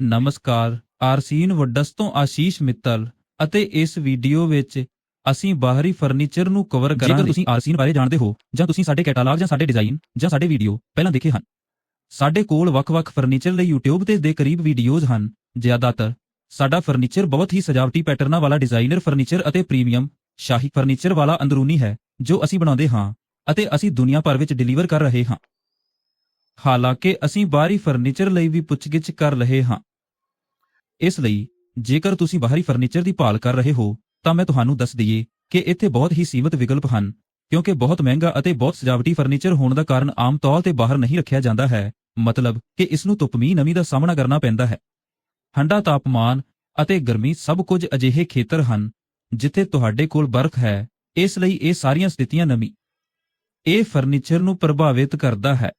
ਨਮਸਕਾਰ। ਆਰਸੀਨ ਵੱਡਸ ਤੋਂ ਆਸ਼ੀਸ਼ ਮਿੱਤਲ ਅਤੇ ਇਸ ਵੀਡੀਓ ਵਿੱਚ ਅਸੀਂ ਬਾਹਰੀ ਫਰਨੀਚਰ ਨੂੰ ਕਵਰ ਕਰਾਂਗੇ। ਜੇਕਰ ਤੁਸੀਂ ਆਰਸੀਨ ਬਾਰੇ ਜਾਣਦੇ ਹੋ ਜਾਂ ਤੁਸੀਂ ਸਾਡੇ ਕੈਟਾਲੌਗ ਜਾਂ ਸਾਡੇ ਡਿਜ਼ਾਈਨ ਜਾਂ ਸਾਡੇ ਵੀਡੀਓ ਪਹਿਲਾਂ ਦੇਖੇ ਹਨ ਸਾਡੇ ਕੋਲ ਵੱਖ-ਵੱਖ ਫਰਨੀਚਰ ਲਈ YouTube ਤੇ ਦੇ ਕਰੀਬ ਵੀਡੀਓਜ਼ ਹਨ। ਜ਼ਿਆਦਾਤਰ ਸਾਡਾ ਫਰਨੀਚਰ ਬਹੁਤ ਹੀ ਸਜਾਵਟੀ ਪੈਟਰਨਾਂ ਵਾਲਾ ਡਿਜ਼ਾਈਨਰ ਫਰਨੀਚਰ ਅਤੇ ਪ੍ਰੀਮੀਅਮ ਸ਼ਾਹੀ ਫਰਨੀਚਰ ਵਾਲਾ ਅੰਦਰੂਨੀ ਹੈ ਜੋ ਅਸੀਂ ਬਣਾਉਂਦੇ ਹਾਂ ਅਤੇ ਅਸੀਂ ਦੁਨੀਆ ਭਰ ਵਿੱਚ ਡਿਲੀਵਰ ਕਰ ਰਹੇ ਹਾਂ। ਹਾਲਾਂਕਿ ਅਸੀਂ ਬਾਹਰੀ ਫਰਨੀਚਰ ਲਈ ਵੀ ਪੁੱਛਗਿੱਛ ਕਰ ਰਹੇ ਹਾਂ। ਇਸ ਲਈ, ਜੇਕਰ ਤੁਸੀਂ ਬਾਹਰੀ ਫਰਨੀਚਰ ਦੀ ਭਾਲ ਕਰ ਰਹੇ ਹੋ, ਤਾਂ ਮੈਂ ਤੁਹਾਨੂੰ ਦੱਸ ਦਈਏ ਕਿ ਇੱਥੇ ਬਹੁਤ ਹੀ ਸੀਮਿਤ ਵਿਕਲਪ ਹਨ, ਕਿਉਂਕਿ ਬਹੁਤ ਮਹਿੰਗਾ ਅਤੇ ਬਹੁਤ ਸਜਾਵਟੀ ਫਰਨੀਚਰ ਹੋਣ ਦਾ ਕਾਰਨ ਆਮ ਤੌਰ ਤੇ ਬਾਹਰ ਨਹੀਂ ਰੱਖਿਆ ਜਾਂਦਾ ਹੈ, ਮਤਲਬ ਕਿ ਇਸ ਨੂੰ ਧੁੱਪ ਨਮੀ ਦਾ ਸਾਹਮਣਾ ਕਰਨਾ ਪੈਂਦਾ ਹੈ। ਠੰਡਾ ਤਾਪਮਾਨ ਅਤੇ ਗਰਮੀ ਸਭ ਕੁਝ ਅਜਿਹੇ ਖੇਤਰ ਹਨ, ਜਿੱਥੇ ਤੁਹਾਡੇ ਕੋਲ ਬਰਫ਼ ਹੈ, ਇਸ ਲਈ ਇਹ ਸਾਰੀਆਂ ਸਥਿਤੀਆਂ ਨਮੀ। ਇਹ ਫਰਨੀਚਰ ਨੂੰ ਪ੍ਰਭਾਵਿਤ ਕਰਦਾ ਹੈ।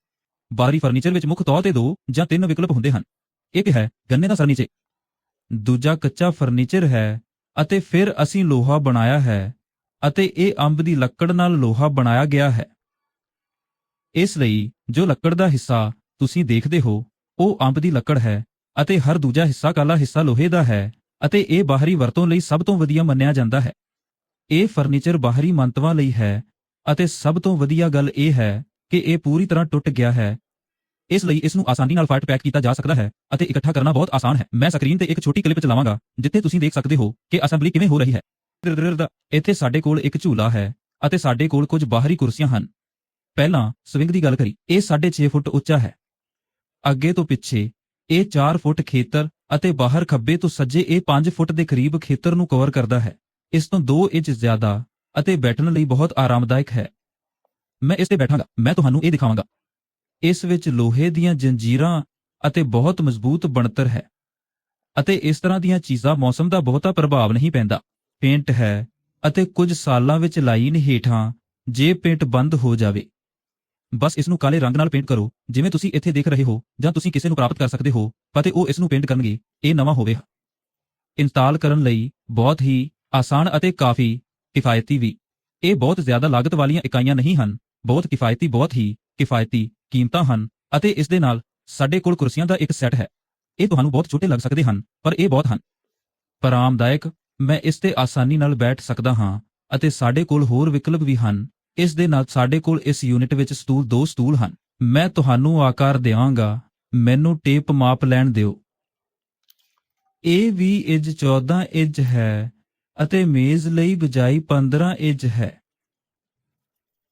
ਬਾਹਰੀ ਫਰਨੀਚਰ ਵਿੱਚ ਮੁੱਖ ਤੌਰ ਤੇ ਦੋ ਜਾਂ ਤਿੰਨ ਵਿਕਲਪ ਹੁੰਦੇ ਹਨ। ਇੱਕ ਹੈ ਗੰਨੇ ਦਾ ਫਰਨੀਚਰ। ਦੂਜਾ ਕੱਚਾ ਫਰਨੀਚਰ ਹੈ ਅਤੇ ਫਿਰ ਅਸੀਂ ਲੋਹਾ ਬਣਾਇਆ ਹੈ ਅਤੇ ਇਹ ਅੰਬ ਦੀ ਲੱਕੜ ਨਾਲ ਲੋਹਾ ਬਣਾਇਆ ਗਿਆ ਹੈ। ਇਸ ਲਈ ਜੋ ਲੱਕੜ ਦਾ ਹਿੱਸਾ ਤੁਸੀਂ ਦੇਖਦੇ ਹੋ, ਉਹ ਅੰਬ ਦੀ ਲੱਕੜ ਹੈ ਅਤੇ ਹਰ ਦੂਜਾ ਹਿੱਸਾ ਕਾਲਾ ਹਿੱਸਾ ਲੋਹੇ ਦਾ ਹੈ ਅਤੇ ਇਹ ਬਾਹਰੀ ਵਰਤੋਂ ਲਈ ਸਭ ਤੋਂ ਵਧੀਆ ਮੰਨਿਆ ਜਾਂਦਾ ਹੈ। ਇਹ ਫਰਨੀਚਰ ਬਾਹਰੀ ਮੰਤਵਾਂ ਲਈ ਹੈ ਅਤੇ ਸਭ ਤੋਂ ਵਧੀਆ ਗੱਲ ਇਹ ਹੈ ਕਿ ਇਹ ਪੂਰੀ ਤਰ੍ਹਾਂ ਟੁੱਟ ਗਿਆ ਹੈ। ਇਸ ਲਈ ਇਸ ਨੂੰ ਆਸਾਨੀ ਨਾਲ ਫਟ ਪੈਕ ਕੀਤਾ ਜਾ ਸਕਦਾ ਹੈ ਅਤੇ ਇਕੱਠਾ ਕਰਨਾ ਬਹੁਤ ਆਸਾਨ ਹੈ। ਮੈਂ ਸਕਰੀਨ ਤੇ ਇੱਕ ਛੋਟੀ ਕਲਿੱਪ ਚਲਾਵਾਂਗਾ, ਜਿੱਥੇ ਤੁਸੀਂ ਦੇਖ ਸਕਦੇ ਹੋ ਕਿ ਅਸੈਂਬਲੀ ਕਿਵੇਂ ਹੋ ਰਹੀ ਹੈ। ਇੱਥੇ ਸਾਡੇ ਕੋਲ ਇੱਕ ਝੂਲਾ ਹੈ ਅਤੇ ਸਾਡੇ ਕੋਲ ਕੁਝ ਬਾਹਰੀ ਕੁਰਸੀਆਂ ਹਨ। ਪਹਿਲਾਂ ਸਵਿੰਗ ਦੀ ਗੱਲ ਕਰੀ ਇਹ 6.5 ਫੁੱਟ ਉੱਚਾ ਹੈ। ਅੱਗੇ ਤੋਂ ਪਿੱਛੇ ਇਹ 4 ਫੁੱਟ ਖੇਤਰ ਅਤੇ ਬਾਹਰ ਖੱਬੇ ਤੋਂ ਸੱਜੇ ਇਹ 5 ਫੁੱਟ ਦੇ ਕਰੀਬ ਖੇਤਰ ਨੂੰ ਕਵਰ ਕਰਦਾ ਹੈ। ਇਸ ਤੋਂ 2 ਇੰਚ ਜ਼ਿਆਦਾ ਅਤੇ ਬੈਠਣ ਲਈ ਬਹੁਤ ਆਰਾਮਦਾਇਕ ਹੈ। ਮੈਂ ਇਸ ਤੇ ਬੈਠਾਂਗਾ। ਮੈਂ ਤੁਹਾਨੂੰ ਇਹ ਦਿਖਾਵਾਂਗਾ। ਇਸ ਵਿੱਚ ਲੋਹੇ ਦੀਆਂ ਜੰਜੀਰਾਂ ਅਤੇ ਬਹੁਤ ਮਜ਼ਬੂਤ ਬਣਤਰ ਹੈ ਅਤੇ ਇਸ ਤਰ੍ਹਾਂ ਦੀਆਂ ਚੀਜ਼ਾਂ ਮੌਸਮ ਦਾ ਬਹੁਤਾ ਪ੍ਰਭਾਵ ਨਹੀਂ ਪੈਂਦਾ। ਪੇਂਟ ਹੈ ਅਤੇ ਕੁਝ ਸਾਲਾਂ ਵਿੱਚ ਲਾਈਨ ਹੇਠਾਂ ਜੇ ਪੇਂਟ ਬੰਦ ਹੋ ਜਾਵੇ। ਬਸ ਇਸ ਨੂੰ ਕਾਲੇ ਰੰਗ ਨਾਲ ਪੇਂਟ ਕਰੋ, ਜਿਵੇਂ ਤੁਸੀਂ ਇੱਥੇ ਦੇਖ ਰਹੇ ਹੋ ਜਾਂ ਤੁਸੀਂ ਕਿਸੇ ਨੂੰ ਪ੍ਰਾਪਤ ਕਰ ਸਕਦੇ ਹੋ, ਅਤੇ ਉਹ ਇਸ ਨੂੰ ਪੇਂਟ ਕਰਨਗੇ। ਇਹ ਨਵਾਂ ਹੋਵੇਗਾ ਇੰਸਟਾਲ ਕਰਨ ਲਈ ਬਹੁਤ ਹੀ ਆਸਾਨ ਅਤੇ ਕਾਫੀ ਕਿਫਾਇਤੀ ਵੀ। ਇਹ ਬਹੁਤ ਜ਼ਿਆਦਾ ਲਾਗਤ ਵਾਲੀਆਂ ਇਕਾਈਆਂ ਨਹੀਂ ਹਨ। ਬਹੁਤ ਕਿਫਾਇਤੀ, ਬਹੁਤ ਹੀ ਕਿਫਾਇਤੀ ਕੀਮਤਾਂ ਹਨ ਅਤੇ ਇਸ ਦੇ ਨਾਲ ਸਾਡੇ ਕੋਲ ਕੁਰਸੀਆਂ ਦਾ ਇੱਕ ਸੈੱਟ ਹੈ। ਇਹ ਤੁਹਾਨੂੰ ਬਹੁਤ ਛੋਟੇ ਲੱਗ ਸਕਦੇ ਹਨ, ਪਰ ਇਹ ਬਹੁਤ ਹਨ। ਪਰ ਆਰਾਮਦਾਇਕ, ਮੈਂ ਇਸ ਤੇ ਆਸਾਨੀ ਨਾਲ ਬੈਠ ਸਕਦਾ ਹਾਂ ਅਤੇ ਸਾਡੇ ਕੋਲ ਹੋਰ ਵਿਕਲਪ ਵੀ ਹਨ। ਇਸ ਦੇ ਨਾਲ ਸਾਡੇ ਕੋਲ ਇਸ ਯੂਨਿਟ ਵਿੱਚ ਸਟੂਲ, ਦੋ ਸਟੂਲ ਹਨ। ਮੈਂ ਤੁਹਾਨੂੰ ਆਕਾਰ ਦੇਵਾਂਗਾ ਮੈਨੂੰ ਟੇਪ ਮਾਪ ਲੈਣ ਦਿਓ। ਇਹ ਵੀ ਇੰਚ 14 ਇੰਚ ਹੈ ਅਤੇ ਮੇਜ਼ ਲਈ ਬਜਾਈ 15 ਇੰਚ ਹੈ।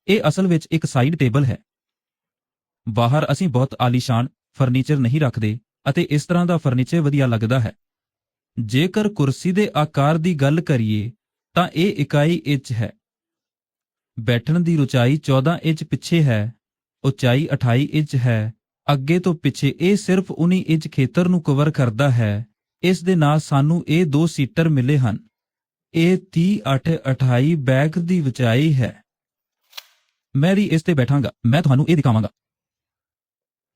ਇਹ ਅਸਲ ਵਿੱਚ ਇੱਕ ਸਾਈਡ ਟੇਬਲ ਹੈ। ਬਾਹਰ ਅਸੀਂ ਬਹੁਤ ਆਲੀਸ਼ਾਨ ਫਰਨੀਚਰ ਨਹੀਂ ਰੱਖਦੇ ਅਤੇ ਇਸ ਤਰ੍ਹਾਂ ਦਾ ਫਰਨੀਚਰ ਵਧੀਆ ਲੱਗਦਾ ਹੈ। ਜੇਕਰ ਕੁਰਸੀ ਦੇ ਆਕਾਰ ਦੀ ਗੱਲ ਕਰੀਏ, ਤਾਂ ਇਹ ਇਕਾਈ ਇੰਚ ਹੈ। ਬੈਠਣ ਦੀ ਉਚਾਈ 14 ਇੰਚ ਪਿੱਛੇ ਹੈ, ਉਚਾਈ 28 ਇੰਚ ਹੈ, ਅੱਗੇ ਤੋਂ ਪਿੱਛੇ ਇਹ ਸਿਰਫ 19 ਇੰਚ ਖੇਤਰ ਨੂੰ ਕਵਰ ਕਰਦਾ ਹੈ, ਇਸ ਦੇ ਨਾਲ ਸਾਨੂੰ ਇਹ ਦੋ ਸੀਟਰ ਮਿਲੇ ਹਨ। ਇਹ 30 8 28 ਬੈਗ ਦੀ ਉਚਾਈ ਹੈ। ਮੈਂ ਵੀ ਇਸ ਤੇ ਬੈਠਾਂਗਾ, ਮੈਂ ਤੁਹਾਨੂੰ ਇਹ ਦਿਖਾਵਾਂਗਾ।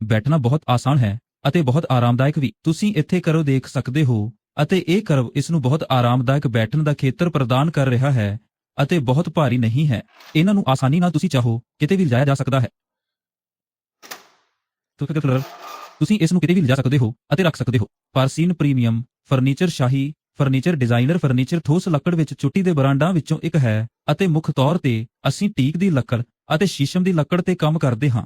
ਬੈਠਣਾ ਬਹੁਤ ਆਸਾਨ ਹੈ ਅਤੇ ਬਹੁਤ ਆਰਾਮਦਾਇਕ ਵੀ। ਤੁਸੀਂ ਇੱਥੇ ਕਰੋ ਦੇਖ ਸਕਦੇ ਹੋ ਅਤੇ ਇਹ ਕਰਵ ਇਸ ਨੂੰ ਬਹੁਤ ਆਰਾਮਦਾਇਕ ਬੈਠਣ ਦਾ ਖੇਤਰ ਪ੍ਰਦਾਨ ਕਰ ਰਿਹਾ ਹੈ ਅਤੇ ਬਹੁਤ ਭਾਰੀ ਨਹੀਂ ਹੈ। ਇਹਨਾਂ ਨੂੰ ਆਸਾਨੀ ਨਾਲ ਤੁਸੀਂ ਚਾਹੋ, ਕਿਤੇ ਵੀ ਲਿਜਾਇਆ ਜਾ ਸਕਦਾ ਹੈ। ਤੁਸੀਂ ਇਸ ਨੂੰ ਕਿਤੇ ਵੀ ਲਿਜਾ ਸਕਦੇ ਹੋ ਅਤੇ ਰੱਖ ਸਕਦੇ ਹੋ। ਪਾਰਸੀਨ ਪ੍ਰੀਮੀਅਮ, ਫਰਨੀਚਰ ਸ਼ਾਹੀ, ਫਰਨੀਚਰ ਡਿਜ਼ਾਈਨਰ, ਫਰਨੀਚਰ ਠੋਸ ਲੱਕੜ ਵਿੱਚ ਚੁੱਟੀ ਦੇ ਬਰਾਂਡਾਂ ਵਿੱਚੋਂ ਇੱਕ ਹੈ ਅਤੇ ਮੁੱਖ ਤੌਰ ਤੇ ਅਸੀਂ ਟੀਕ ਦੀ ਲੱਕੜ ਅਤੇ ਸ਼ੀਸ਼ਮ ਦੀ ਲੱਕੜ ਤੇ ਕੰਮ ਕਰਦੇ ਹਾਂ।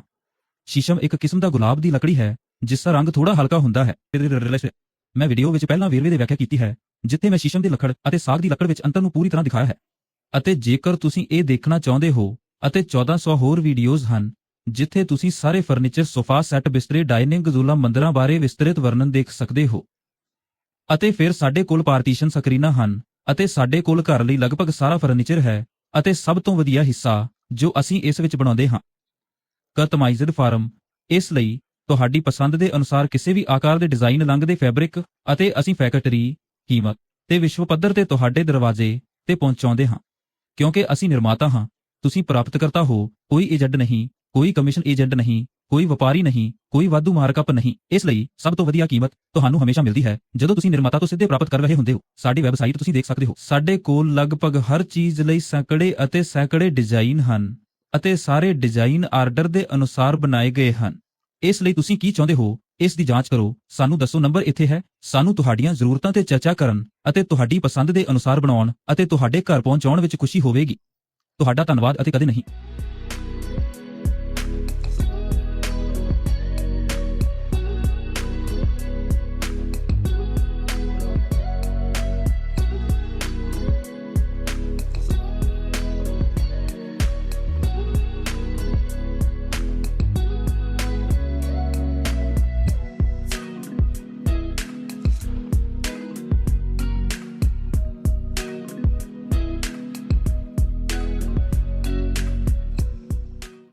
ਸ਼ੀਸ਼ਮ ਇੱਕ ਕਿਸਮ ਦਾ ਗੁਲਾਬ ਦੀ ਲੱਕੜੀ ਹੈ, ਜਿਸ ਦਾ ਰੰਗ ਥੋੜਾ ਹਲਕਾ ਹੁੰਦਾ ਹੈ। ਮੈਂ ਵੀਡੀਓ ਵਿੱਚ ਪਹਿਲਾਂ ਵੇਰਵੇ ਦੀ ਵਿਆਖਿਆ ਕੀਤੀ ਹੈ, ਜਿੱਥੇ ਮੈਂ ਸ਼ੀਸ਼ਮ ਦੀ ਲੱਕੜ ਅਤੇ ਸਾਗ ਦੀ ਲੱਕੜ ਵਿੱਚ ਅੰਤਰ ਨੂੰ ਪੂਰੀ ਤਰ੍ਹਾਂ ਦਿਖਾਇਆ ਹੈ। ਅਤੇ ਜੇਕਰ ਤੁਸੀਂ ਇਹ ਦੇਖਣਾ ਚਾਹੁੰਦੇ ਹੋ ਅਤੇ 1400 ਹੋਰ ਵੀਡੀਓਜ਼ ਹਨ, ਜਿੱਥੇ ਤੁਸੀਂ ਸਾਰੇ ਫਰਨੀਚਰ, ਸੋਫਾ ਸੈੱਟ, ਬਿਸਤਰੇ ਡਾਈਨਿੰਗ ਜ਼ੂਲਾ ਮੰਦਰਾਂ ਬਾਰੇ ਵਿਸਤ੍ਰਿਤ ਵਰਣਨ ਦੇਖ ਸਕਦੇ ਹੋ। ਅਤੇ ਫਿਰ ਸਾਡੇ ਕੋਲ ਪਾਰਟੀਸ਼ਨ ਸਕਰੀਨਾਂ ਹਨ ਅਤੇ ਸਾਡੇ ਕੋਲ ਘਰ ਲਈ ਲਗਭਗ ਸਾਰਾ ਫਰਨੀਚਰ ਹੈ ਅਤੇ ਸਭ ਤੋਂ ਵਧੀਆ ਹਿੱਸਾ ਜੋ ਅਸੀਂ ਇਸ ਵਿੱਚ ਬਣਾਉਂਦੇ ਹਾਂ। ਕਸਟਮਾਈਜ਼ਡ ਫਾਰਮ, ਇਸ ਲਈ ਤੁਹਾਡੀ ਪਸੰਦ ਦੇ ਅਨੁਸਾਰ ਕਿਸੇ ਵੀ ਆਕਾਰ ਦੇ ਡਿਜ਼ਾਈਨ ਲੰਘਦੇ ਫੈਬਰਿਕ ਅਤੇ ਅਸੀਂ ਫੈਕਟਰੀ, ਕੀਮਤ ਤੇ ਵਿਸ਼ਵ ਪੱਧਰ ਤੇ ਤੁਹਾਡੇ ਦਰਵਾਜ਼ੇ ਤੇ ਪਹੁੰਚਾਉਂਦੇ ਹਾਂ। ਕਿਉਂਕਿ ਅਸੀਂ ਨਿਰਮਾਤਾ ਹਾਂ, ਤੁਸੀਂ ਪ੍ਰਾਪਤਕਰਤਾ ਹੋ, ਕੋਈ ਏਜੰਟ ਨਹੀਂ, ਕੋਈ ਕਮਿਸ਼ਨ ਏਜੰਟ ਨਹੀਂ ਕੋਈ ਵਪਾਰੀ ਨਹੀਂ, ਕੋਈ ਵਾਧੂ ਮਾਰਕਅਪ ਨਹੀਂ। ਇਸ ਲਈ ਸਭ ਤੋਂ ਵਧੀਆ ਕੀਮਤ ਤੁਹਾਨੂੰ ਹਮੇਸ਼ਾ ਮਿਲਦੀ ਹੈ। ਜਦੋਂ ਤੁਸੀਂ ਨਿਰਮਾਤਾ ਤੋਂ ਸਿੱਧੇ ਪ੍ਰਾਪਤ ਕਰ ਰਹੇ ਹੁੰਦੇ ਹੋ, ਸਾਡੀ ਵੈਬਸਾਈਟ ਤੁਸੀਂ ਦੇਖ ਸਕਦੇ ਹੋ। ਸਾਡੇ ਕੋਲ ਲਗਭਗ ਹਰ ਚੀਜ਼ ਲਈ ਸੈਂਕੜੇ ਅਤੇ ਸੈਂਕੜੇ ਡਿਜ਼ਾਈਨ ਹਨ ਅਤੇ ਸਾਰੇ ਡਿਜ਼ਾਈਨ ਆਰਡਰ ਦੇ ਅਨੁਸਾਰ ਬਣਾਏ ਗਏ ਹਨ। ਇਸ ਲਈ ਤੁਸੀਂ ਕੀ ਚਾਹੁੰਦੇ ਹੋ, ਇਸ ਦੀ ਜਾਂਚ ਕਰੋ। ਸਾਨੂੰ ਦੱਸੋ ਨੰਬਰ ਇੱਥੇ ਹੈ। ਸਾਨੂੰ ਤੁਹਾਡੀਆਂ ਜ਼ਰੂਰਤਾਂ ਤੇ ਚਰਚਾ ਕਰਨ ਅਤੇ ਤੁਹਾਡੀ ਪਸੰਦ ਦੇ ਅਨੁਸਾਰ ਬਣਾਉਣ ਅਤੇ ਤੁਹਾਡੇ ਘਰ ਪਹੁੰਚਾਉਣ ਵਿੱਚ ਖੁਸ਼ੀ ਹੋਵੇਗੀ। ਤੁਹਾਡਾ ਧੰਨਵਾਦ ਅਤੇ ਕਦੇ ਨਹੀਂ।